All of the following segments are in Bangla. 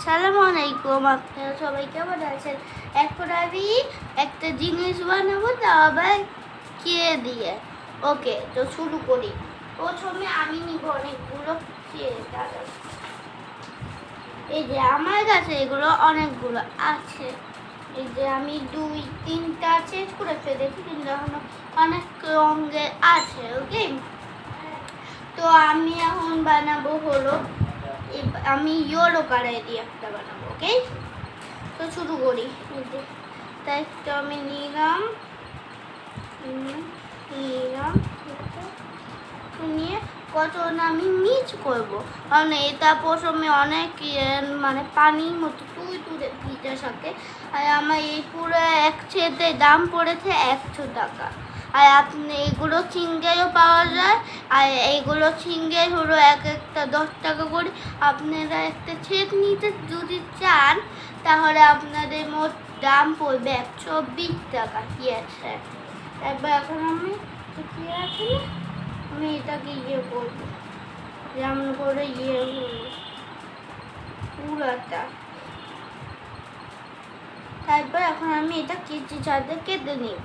আসসালামু আলাইকুম। আপনারা সবাই কেমন আছেন? এখন আমি একটা জিনিস বানাবো, তা আবার কে দিয়ে? ওকে, তো শুরু করি। প্রথমে আমি নিব অনেকগুলো এই যে আমার কাছে এগুলো অনেকগুলো আছে। এই যে আমি দুই, তিনটা চেঞ্জ করে ফেলেছি কিন্তু এখনও অনেক রঙের আছে, ওকে? তো আমি এখন বানাবো হলো আমি ইয়েলো কালার দিয়ে একটা বানাবো ওকে তো শুরু করি তাই তো আমি নিলাম নিলাম, নিয়ে কত না আমি মিচ করব কারণ এটা প্রথমে অনেক ইয়ে, মানে পানির মতো তুই তুলে ভিজে থাকে। আর আমার এই পুরো এক ছেদে দাম পড়েছে একশো টাকা। আর আপনি এগুলো চিংড়েও পাওয়া যায়। আর এইগুলো চিংড়ে হলো এক একটা দশ টাকা করে। আপনারা একটা ছেদ নিতে যদি চান, তাহলে আপনাদের মোট দাম পড়বে একশো বিশ টাকা। কি আছে এবার এখন আমি কি আছে আমি এটাকে ইয়ে করব। যেমন করে ইয়ে করব পুরাটা। তারপর এখন আমি এটা কেচি ছাদে কেটে নিব।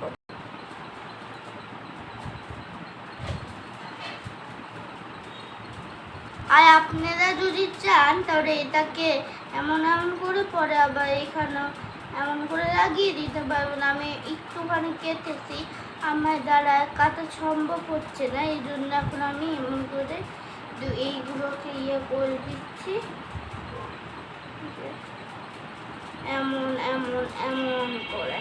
আর আপনারা যদি চান, তাহলে এটাকে এমন এমন করে পরে আবার এখানে এমন করে লাগিয়ে দিতে পারবেন। আমি একটুখানি কেটেছি। আমার দ্বারা কাটা সম্ভব হচ্ছে না, এই জন্য এখন আমি এমন করে এইগুলোকে ইয়ে করে দিচ্ছি। এমন এমন এমন করে।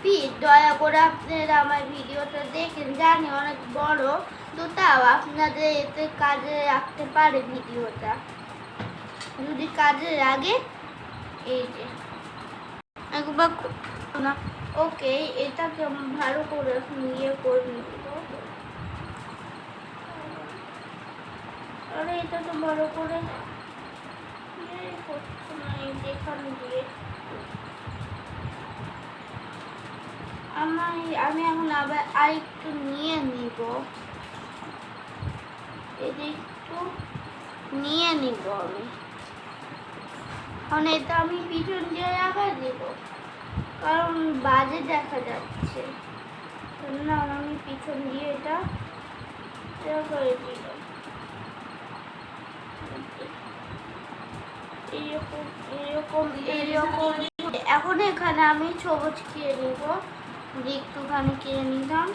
প্লিজ দয়া করে আপনারা আমার ভিডিওটা দেখেন। জানি অনেক বড় তাও আপনাদের এতে কাজে রাখতে পারে ভিডিওটা। যদি কাজে লাগে এই যে, একবার না, ওকে এটাকে ভালো করে ইয়ে করে আরে, এটা তো ভালো করে ইয়ে আমি এখন আবার আরেকটু নিয়ে নিব। একটু নিয়ে নিব আমি। কারণ এটা আমি পিছন দিয়ে রাখা দিব কারণ বাজে দেখা যাচ্ছে। না, আমি পিছন দিয়ে এটা করে দিলাম এইরকম এরকম এইরকম। এখন এখানে আমি সবুজ খেয়ে নিব, একটুখানি কিনে নিলাম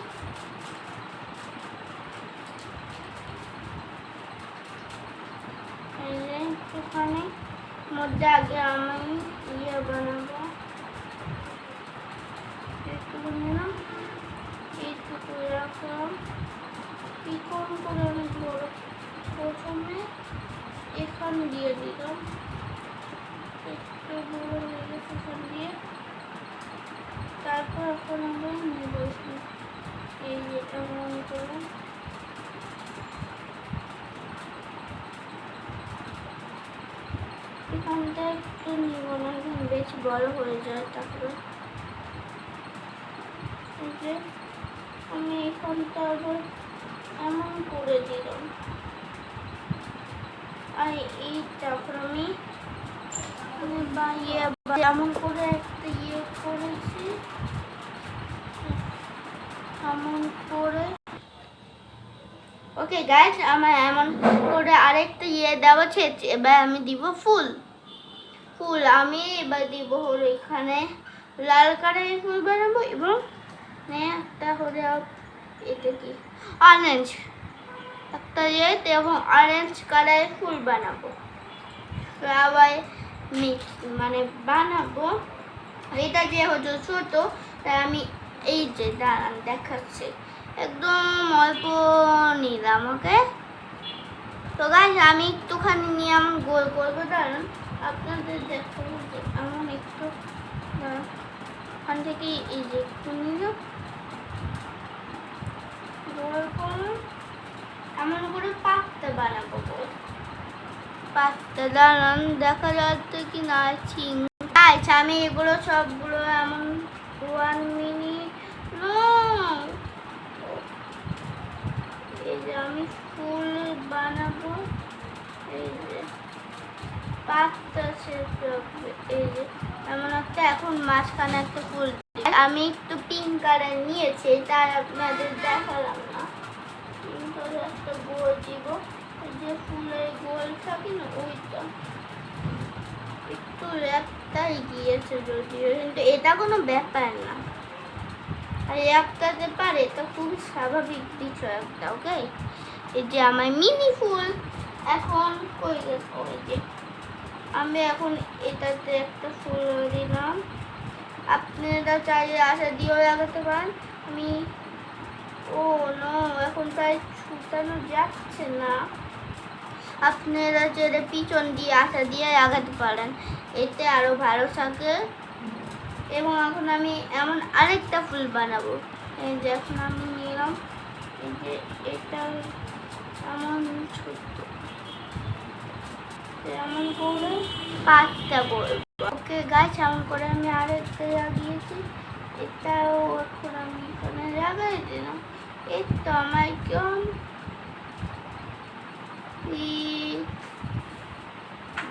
এই একটুখানি মধ্যে আগে আমি ইয়ে বানাবো। করে প্রথমে এখানে দিয়ে দিলাম। একটু বড় হয়ে গেছে এখান দিয়ে তারপর এখন আমরা নেব এখানে। এই যেটা মনে করে এখানটা একটু নিব না বেশি বড় হয়ে যায় তারপরে। আমি এখানটা আবার এমন করে দিলাম। আর এই তারপর আমি এমন করে একটা ইয়ে করেছি। এমন করে। ওকে গাইস আমার এমন করে আরেকটা ইয়ে দেওয়া আছে, এবার আমি দিব ফুল। ফুল আমি এবার দিব হলো এখানে। লাল কালারের ফুল বানাবো এবং একটা হলো এটা কি? অরেঞ্জ একটা ইয়েতে এবং অরেঞ্জ কালারের ফুল বানাবো। ফ্লাওয়ার মিক্স মানে বানাবো। এটা যে হচ্ছে ছোটো, তাই আমি এই যে দাঁড়ান দেখাচ্ছি। একদম অল্প নিলাম ওকে তো গাছ আমি একটুখানি নিয়ে আমি গোল করব, দাঁড়ান। আপনাদের দেখাবো যে এমন একটু ওখান থেকে এই যে একটু করলাম এমন করে পাত্তা বানাবো পাত্তা দাঁড়ান, দেখা যাচ্ছে কি না চিং আচ্ছা আমি এগুলো সবগুলো এমন ওয়ান মিনিট এই যে আমি ফুল বানাবো এই যে এমন একটা এখন মাঝখানে একটা ফুল আমি একটু পিঙ্ক কালার নিয়েছি আপনাদের দেখালাম গিয়েছে যদিও, কিন্তু এটা কোনো ব্যাপার না। আর একটা যে পারে, এটা খুবই স্বাভাবিক বিষয় একটা ওকে এই যে আমার মিনি ফুল, এখন কই গেছে? ওই যে আমি এখন এটাতে একটা ফুল দিলাম। আপনারা চাইলে আশা দিয়েও লাগাতে পারেন। আমি, ও নো এখন তাই ছুটানো যাচ্ছে না। আপনারা চাইলে পিছন দিয়ে আশা দিয়ে লাগাতে পারেন। এতে আরও ভালো থাকে। এবং এখন আমি এমন আরেকটা ফুল বানাবো। এই যে এখন আমি নিলাম। এই যে এটা এমন ছোট এমন করে? পাঁচটা করব ওকে, গাছ এমন করে আমি আরেকটা লাগিয়েছি। এটাও এখন আমি এখানে লাগাই দিলাম। এই তো আমার কেমন?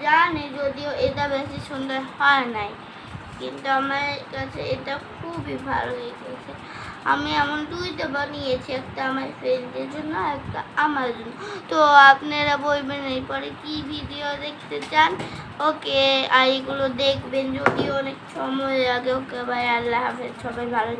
জানি যদিও এটা বেশি সুন্দর হয় নাই, কিন্তু আমার কাছে এটা খুবই ভালো লেগেছে। আমি এমন দুইটা বানিয়েছি, একটা আমার ফ্রেন্ডের জন্য একটা আমার জন্য। তো আপনারা বলবেন, এরপরে কি ভিডিও দেখতে চান? ওকে, আর এগুলো দেখবেন যদি অনেক সময় লাগে। ওকে, ভাই, আল্লাহ হাফেজ, সবাই ভালো